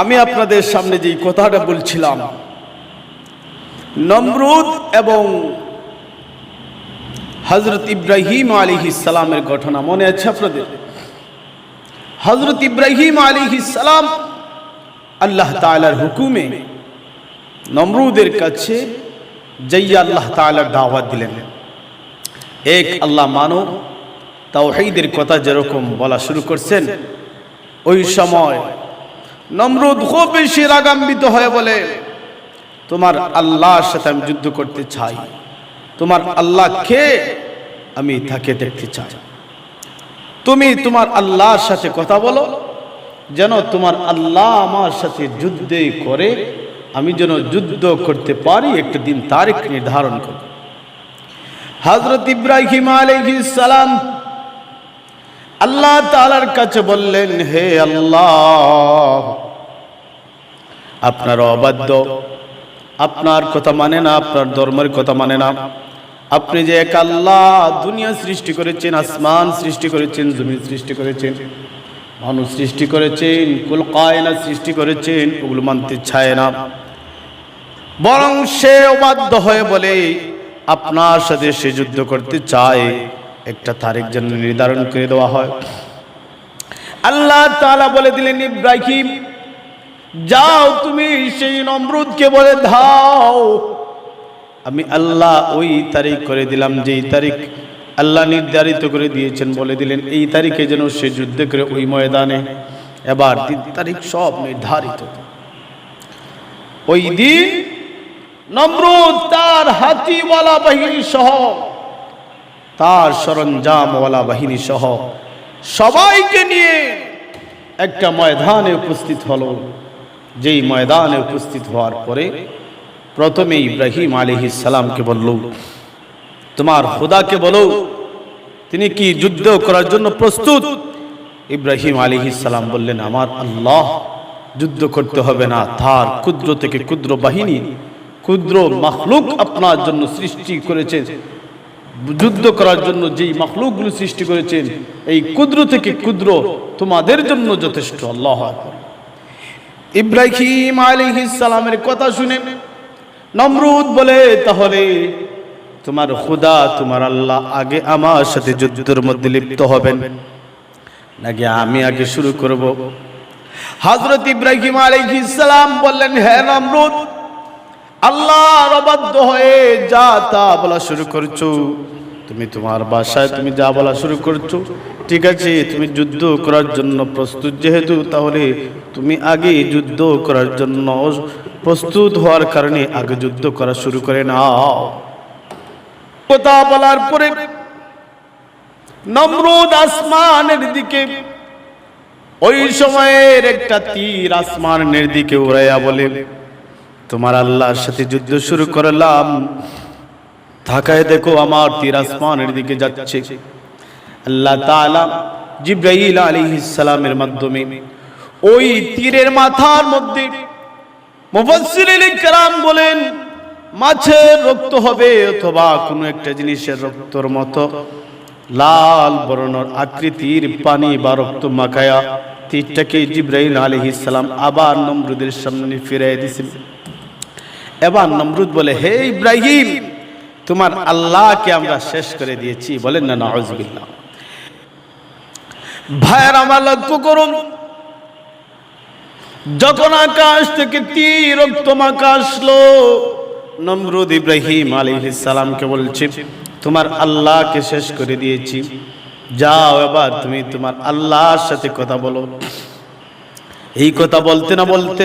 আমি আপনাদের সামনে যেই কথাটা বলছিলাম, নমরুদ এবং হজরত ইব্রাহিম আলী ইসালামের ঘটনা মনে আছে আপনাদের? হজরত ইব্রাহিম আলী ইসালাম আল্লাহ তালার হুকুমে নমরুদের কাছে যাইয়া আল্লাহ তালার দাওয়াত দিলেন। এক, আল্লাহ মানো, তাওহীদের কথা যেরকম বলা শুরু করছেন, ওই সময় নমরুদ খুব বেশি রাগান্বিত হয়ে বলে, তোমার আল্লাহর সাথে আমি যুদ্ধ করতে চাই। তোমার আল্লাহ কে? আমি তাকে দেখতে চাই। তুমি তোমার আল্লাহর সাথে কথা বলো। যেন তোমার আল্লাহ আমার সাথে যুদ্ধে করে, আমি যেন যুদ্ধ করতে পারি, একটা দিন তারিখ নির্ধারণ করো। হজরত ইব্রাহিম আলাইহিস সালাম আল্লাহ তালার কাছে বললেন, হে আল্লাহ, আপনার অবাধ্য। আপনার কথা মানে না, আপনার ধর্মের কথা মানে না। আপনি যে এক আল্লাহ, দুনিয়া সৃষ্টি করেছেন, আসমান সৃষ্টি করেছেন জমি সৃষ্টি করেছেন, মানুষ সৃষ্টি করেছেন, কুল কায়না সৃষ্টি করেছেন, ওগুলো মানতে চায় না। বরং সে অবাধ্য হয়ে বলে, আপনার সাথে সে যুদ্ধ করতে চায়। একটা তারিখ যেন নির্ধারণ করে দেওয়া হয়। আল্লাহ তাআলা বলে দিলেন ইব্রাহিম যাও তুমি সেই নমরুদকে বলে ধাও আমি আল্লাহ ওই তারিখ করে দিলাম যেই তারিখ আল্লাহ নির্ধারিত করে দিয়েছেন বলে দিলেন এই তারিখে যেন সে যুদ্ধ করে ওই ময়দানে। এবার তিন তারিখ সব নির্ধারিত। ওই দিন নমরুদ তার হাতিওয়ালা বাহিনী সহ তার সরঞ্জামওয়ালা বাহিনী সহ সবাইকে নিয়ে একটা ময়দানে উপস্থিত হলো। যেই ময়দানে উপস্থিত হওয়ার পরে প্রথমে ইব্রাহিম আলহি সালামকে বলল, তোমার খুদাকে বলো, তিনি কি যুদ্ধ করার জন্য প্রস্তুত? ইব্রাহিম আলহি সালাম বললেন, আমার আল্লাহ যুদ্ধ করতে হবে না, তার ক্ষুদ্র থেকে ক্ষুদ্র বাহিনী, ক্ষুদ্র মখলুক আপনার জন্য সৃষ্টি করেছে। যুদ্ধ করার জন্য যেই মখলুকগুলো সৃষ্টি করেছেন, এই ক্ষুদ্র থেকে ক্ষুদ্র তোমাদের জন্য যথেষ্ট, আল্লাহ ইব্রাহিম সালামের কথা শুনে নমরুদ বলে, তাহলে তোমার খুদা, তোমার আল্লাহ আগে আমার সাথে যুদ্ধের মধ্যে লিপ্ত হবেন। নাকি আমি আগে শুরু করব। হযরত ইব্রাহিম সালাম বললেন হ্যাঁ নমরুদ আল্লাহর অবাধ্য হয়ে যা তা বলা শুরু করছ। তুমি তোমার বাসায় তুমি যা বলা শুরু করছ। ঠিক আছে, তুমি যুদ্ধ করার জন্য প্রস্তুত যেহেতু, তাহলে তুমি আগে যুদ্ধ করার জন্য প্রস্তুত হওয়ার কারণে আগে যুদ্ধ করা শুরু করে নাও। কথা বলার পরে নমরুদ আসমানের দিকে, ওই সময়ের একটা তীর আসমানের দিকে উড়াইয়া বলে তোমার আল্লাহর সাথে যুদ্ধ শুরু করলাম। থাকায় দেখো আমার তীর আসমানের দিকে যাচ্ছে। আল্লাহ তাআলা জিব্রাইল আলাইহিস সালামের মাধ্যমে ওই তীরের মাথার মধ্যে মুফাসসিরিল কালাম বলেন, মাছের রক্ত হবে অথবা কোনো একটা জিনিসের রক্তর মতো। লাল বর্ণের আকৃতির পানি বা রক্ত মাখায়া তীরটাকে জিবরাইল আলাইহিস সালাম আবার নমরুদের সামনে ফিরাই দিয়েছিলেন এবার নমরুদ বলে, হে ইব্রাহিম, তোমার আল্লাহকে আমরা শেষ করে দিয়েছি। বলেন না নওয়াজবিল্লাহ ভাইয়ের, আমার লক্ষ্য করুন, যখন আকাশ থেকে তীর রক্তমাকা আসলো, নমরুদ ইব্রাহিম সালামকে বলছে, তোমার আল্লাহকে শেষ করে দিয়েছি। যাও এবার তুমি তোমার আল্লাহর সাথে কথা বলো। এই কথা বলতে না বলতে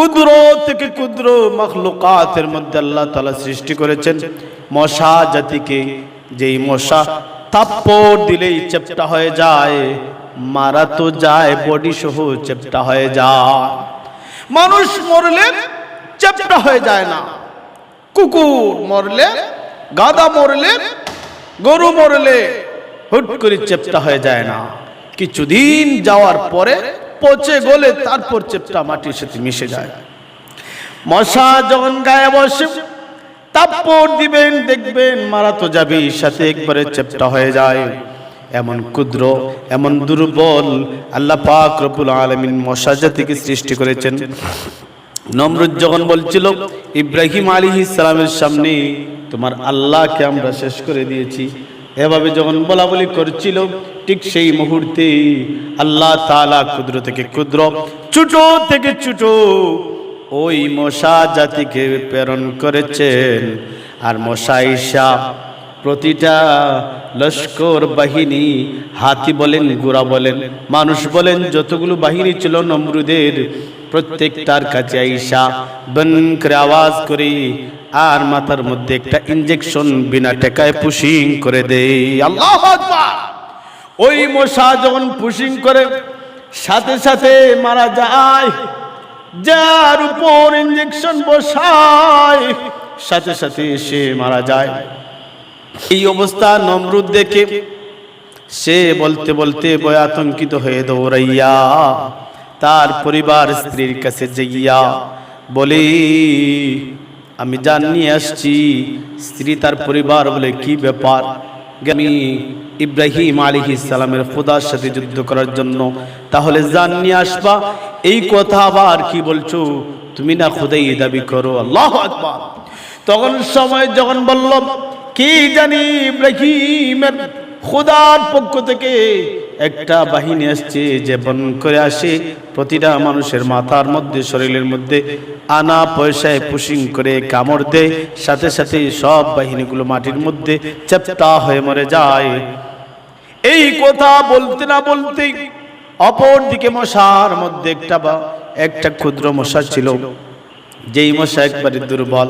ক্ষুদ্র থেকে ক্ষুদ্র মখলুকাতের মধ্যে আল্লাহ তালা সৃষ্টি করেছেন। মশা জাতিকে যেই মশা থাপ্পড় দিলেই চেপটা হয়ে যায়, মারা তো যায়, বডি সহ চেপটা হয়ে যায়। মানুষ মরলে চেপটা হয়ে যায় না। কুকুর মরলে গাদা মরলে, গরু মরলে হুট করে চেপটা হয়ে যায় না। কিছুদিন যাওয়ার পরে পচে গলে তারপর চেপটা মাটির সাথে মিশে যায়। মশা যখন গায়ে বসে, তারপর দিবেন, দেখবেন মারা তো যাবে সাথে একবারে চেপটা হয়ে যায়। এমন ক্ষুদ্র, এমন দুর্বল, আল্লাহ পাক রব্বুল আলামিন মশা জাতিকে সৃষ্টি করেছেন। নমরুদ যখন বলছিল, ইব্রাহিম আলী ইসলামের সামনে তোমার আল্লাহকে আমরা শেষ করে দিয়েছি এভাবে যখন বলা বলি করছিল, ঠিক সেই মুহূর্তে আল্লাহ তালা ক্ষুদ্র থেকে ক্ষুদ্র ছোট থেকে ছোট ওই মশা জাতিকে প্রেরণ করেছেন। আর মশা ঈশা প্রতিটা লস্কর বাহিনী, হাতি বলেন গোড়া বলেন, মানুষ বলেন, যতগুলো বাহিনী ছিল নমরুদের প্রত্যেকটার কাছে আইসা বন করে আওয়াজ করি, আর মাথার মধ্যে একটা ইঞ্জেকশন বিনা টেকায় পুশিং করে দেয় আল্লাহ ওই মশা যখন পুশিং করে, সাথে সাথে মারা যায়, যার উপর ইঞ্জেকশন বসায়, সাথে সাথে সে মারা যায়। এই অবস্থা নমরুদ দেখে, সে বলতে বলতে বয় আতঙ্কিত হয়ে দৌড়াইয়া তার পরিবার স্ত্রীর কাছে যাইয়া বলি, আমি জান নিয়ে আসছি। স্ত্রী তার পরিবার বলে, কি ব্যাপার? আমি ইব্রাহিম আলী ইসলামের খোদার সাথে যুদ্ধ করার জন্য, তাহলে জান নিয়ে আসবা। এই কথা আবার কি বলছো? তুমি না খুদাই দাবি করো। আল্লাহ আকবার। তখন সময় যখন বলল, কি জানি ইব্রাহিমের খোদার পক্ষ থেকে একটা বাহিনী আসছে যে বন করে আসে, প্রতিটা মানুষের মাথার মধ্যে, শরীরের মধ্যে আনা পয়সায় পুশিং করে কামড় দেয়, সাথে সাথে সব বাহিনীগুলো মাটির মধ্যে চেপটা হয়ে মরে যায়। এই কথা বলতে না বলতেই অপর দিকে মশার মধ্যে একটা বা, একটা ক্ষুদ্র মশা ছিল। যেই মশা একবারে দুর্বল,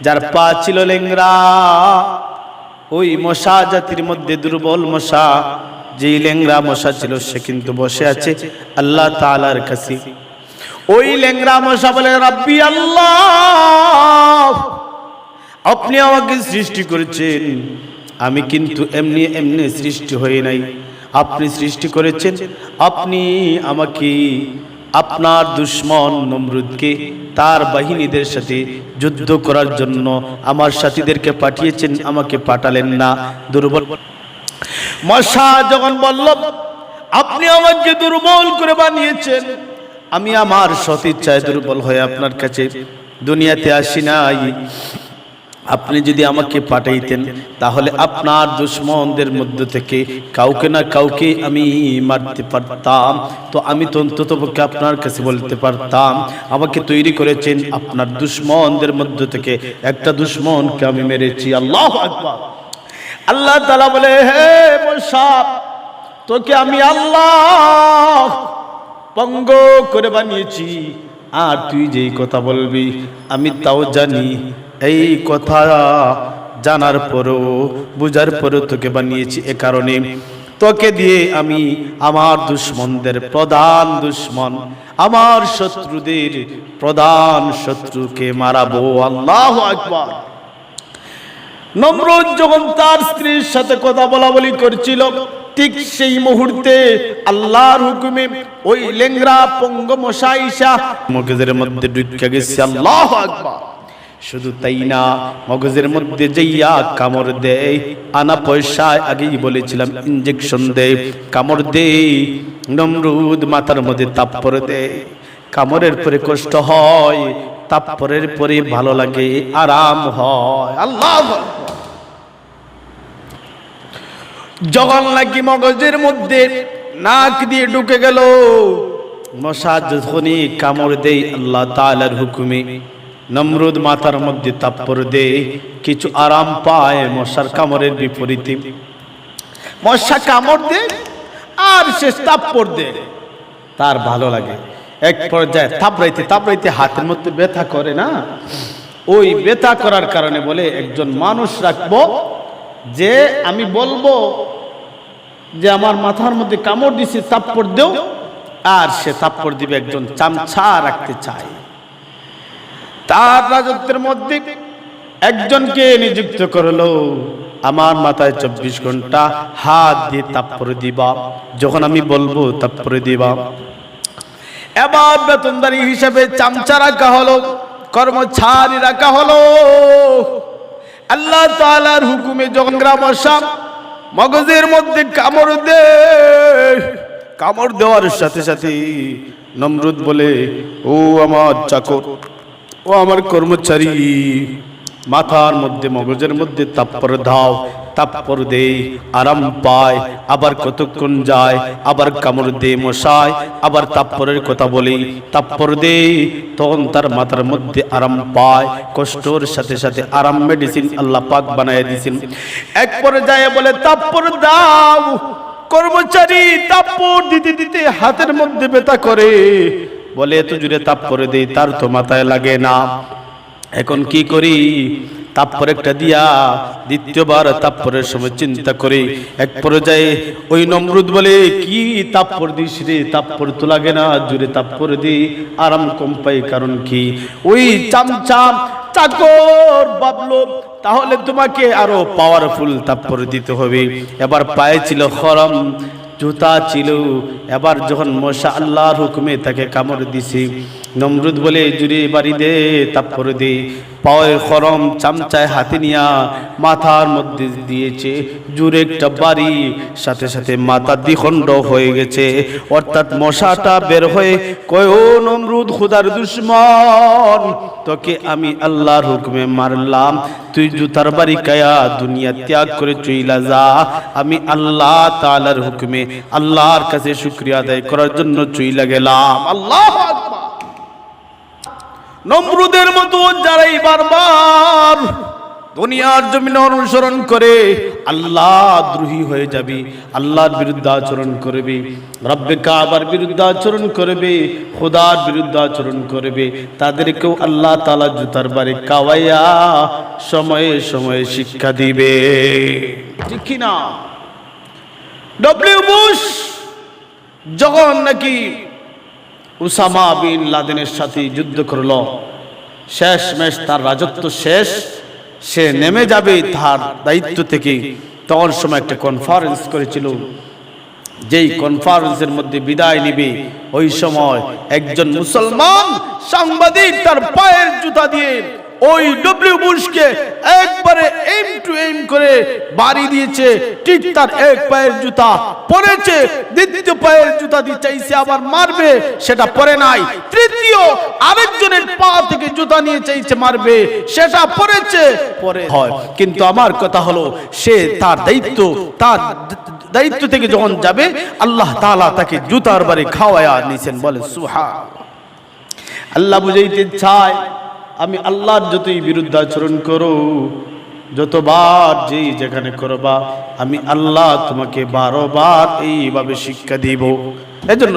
যার পা ছিল লেংরা ওই মশা জাতির মধ্যে দুর্বল মশা যেই ল্যাংরা মশা ছিল সে কিন্তু বসে আছে আল্লাহ তাআলার কাছে। ওই লেংরা মশা বলে, রাব্বি আল্লাহ, আপনি আমাকে সৃষ্টি করেছেন। আমি কিন্তু এমনি এমনি সৃষ্টি হয়ে নাই। আপনি সৃষ্টি করেছেন। আপনি আমাকে, আপনার দুশ্মন নমরুদকে, তার বাহিনীদের সাথে যুদ্ধ করার জন্য আমার সাথীদেরকে পাঠিয়েছেন। আমাকে পাঠালেন না। দুর্বল মশা যখন বলল, আপনি আমাকে দুর্বল করে বানিয়েছেন, আমি আমার সতীচ্ছায় দুর্বল হয়ে আপনার কাছে দুনিয়াতে আসি নাই। আপনি যদি আমাকে পাঠাইতেন, তাহলে আপনার দুশ্মনদের মধ্য থেকে কাউকে না কাউকে আমি মারতে পারতাম। তো আমি তো অন্তত পক্ষে আপনার কাছে বলতে পারতাম। আমাকে তৈরি করেছেন আপনার দুশ্মনদের মধ্য থেকে। একটা দুশ্মনকে আমি মেরেছি। আল্লাহ আকবার। আল্লাহ তালা বলে, হে মোসাব তোকে আমি আল্লাহ পঙ্গ করে বানিয়েছি। আর তুই যেই কথা বলবি, আমি তাও জানি। এই কথা জানার পরও, বুঝার পরও তোকে বানিয়েছি এ কারণে। তোকে দিয়ে আমি আমার দুশ্মনদের প্রধান দুশ্মন, আমার শত্রুদের প্রধান শত্রুকে মারাবো। আল্লাহ আকবার। নমরুদ যখন তার স্ত্রীর সাথে কথা বলা বলি করছিল, ঠিক সেই মুহূর্তে আল্লাহর হুকুমে ওই লেংরা পঙ্গ মশাইশা মগজের মধ্যে ঢুকে গেছে, আল্লাহ আকবার। শুধু তাই না, মগজের মধ্যে যাইয়া কামড় দেয়, আনা পয়সায় আগেই বলেছিলাম ইঞ্জেকশন দেয় কামড় দেয় নমরুদ মাথার মধ্যে তাপ্পর দেয়। কামড়ের পরে কষ্ট হয়, তাপ্পরের পরে ভালো লাগে, আরাম হয়। আল্লাহ আকবার। যখন নাকি মগজের মধ্যে, নাক দিয়ে ঢুকে গেল। মশা যখনই কামড় দেই আল্লাহ তাআলার হুকুমে। নমরুদ মাথার মধ্যে তাপ্পর দে কিছু আরাম পায় মশার কামড়ের বিপরীতে। মশা কামড় দে আর সে তাপ্পর দে তার ভালো লাগে। এক পর্যায়ে থাপড়াইতে থাপড়াইতে হাতের মধ্যে ব্যথা করে না? ওই ব্যথা করার কারণে বলে, একজন মানুষ রাখব, যে আমি বলব যে আমার মাথার মধ্যে কামড় দিছে তাপ্পর দেও, আর সে তাপ্পর দিবে একজন চামচা রাখতে চায়। তার রাজত্বের মধ্যে একজনকে নিযুক্ত করল, আমার মাথায় চব্বিশ ঘণ্টা হাত দিয়ে তাপ্পরে দিবা, যখন আমি বলব তাপ্পরে দিবা। এবার বেতনদারি হিসেবে চামচা রাখা হলো, কর্মচারী রাখা হলো। আল্লাহ তাআলার হুকুমে যখন গ্রামসা মগজের মধ্যে কামড় দে। কামড় দেওয়ার সাথে সাথে নমরুদ বলে, ও আমার চাকর, ও আমার কর্মচারী, মাথার মধ্যে, মগজের মধ্যে তাপ্পর দাও তাপ্পর দে আরাম পায়, আবার কতক্ষণ যায়, আবার কামড় দে মশায়, আবার তাপ্পরের কথা বলি তাপ্পর দে তখন তার মাথার মধ্যে আরাম পায়, কষ্টর সাথে সাথে আরাম মেডিসিন আল্লাহ পাক বানায় দিয়েছেন। এক পরে যায় বলে তাপ্পর দাও, কর্মচারী তাপ্পর দিতে দিতে হাতের মধ্যে ব্যথা করে। বলে, এত জুড়ে তাপ্পরে দেই, তার তো মাথায় লাগে না। এখন কি করি? তাপ্পর একটা দিয়া, দ্বিতীয়বার তাপ্পরের সময় চিন্তা করে এক পর্যায়ে ওই নমরুদ বলে, কি তাপ্পর দিস রে? তাপ্পর তো লাগে না জুড়ে তাপ্পর দি। আরাম কম পাই, কারণ কি? ওই চামচাম চাকর বাবলো, তাহলে তোমাকে আরও পাওয়ারফুল তাপ্পর দিতে হবে। এবার পায়ে ছিল খরম, জুতা ছিল। এবার যখন মশা আল্লাহর হুকুমে তাকে কামড় দিছি নমরুদ বলে, জুড়ে বাড়ি দে তারপর দে। পাওয়ের খরম চামচায় হাতে নিয়া মাথার মধ্যে দিয়েছে জুড়ে একটা বাড়ি সাথে সাথে মাথা দ্বিখণ্ড হয়ে গেছে। অর্থাৎ মশাটা বের হয়ে, কয় ও নমরুদ, খুদার দুশ্মন, তোকে আমি আল্লাহর হুকুমে মারলাম। তুই জুতার বাড়ি কায়া দুনিয়া ত্যাগ করে চইলা যা। আমি আল্লাহ তালার হুকুমে আল্লাহর কাছে শুক্রিয়া আদায় করার জন্য চইলা গেলাম। আল্লাহ নমরুদের মতো যারাই বারবার দুনিয়ার জমিন অনুসরণ করে, আল্লাহ দ্রোহী হয়ে যাবে, আল্লাহর বিরুদ্ধে আচরণ করবে, রব্বে কাবার বিরুদ্ধে আচরণ করবে, খোদার বিরুদ্ধে আচরণ করবে, তাদেরকেও আল্লাহ তালা জুতার বাড়ি কাওয়াইয়া সময়ে সময়ে শিক্ষা দিবে। ঠিক না ডব্লিউ বুশ যখন নাকি উসামা বিন লাদেনের সাথে যুদ্ধ করল। শেষ মেশ তার রাজত্ব শেষ। সে নেমে যাবে তার দায়িত্ব থেকে। তখন সময় একটা কনফারেন্স করেছিল। যেই কনফারেন্সের মধ্যে বিদায় নিবে, ওই সময় একজন মুসলমান সাংবাদিক তার পায়ের জুতা দিয়ে ওই ডব্লিউ বুশকে একবারে এম টু এম করে বাড়ি দিয়েছে। ঠিক তার এক পায়ের জুতা পরেছে, দ্বিতীয় পায়ের জুতা দিয়ে চাইছে, আবার মারবে, সেটা পরে নাই। তৃতীয় আরেকজনের পা থেকে জুতা নিয়ে চাইছে, মারবে, সেটা পরেছে, পরে হয়। কিন্তু আমার কথা হলো, সে তার দায়িত্ব তার দায়িত্ব থেকে যখন যাবে, আল্লাহ তাআলা তাকে জুতার বাড়ি খাওয়ায়া নিছেন, বলে সুহা আল্লাহ বুঝাইতে চায় আমি আল্লাহর যতই বিরুদ্ধাচরণ করো, যতবার যেই যেখানে করবা, আমি আল্লাহ তোমাকে বারো বার এইভাবে শিক্ষা দিব। এজন্য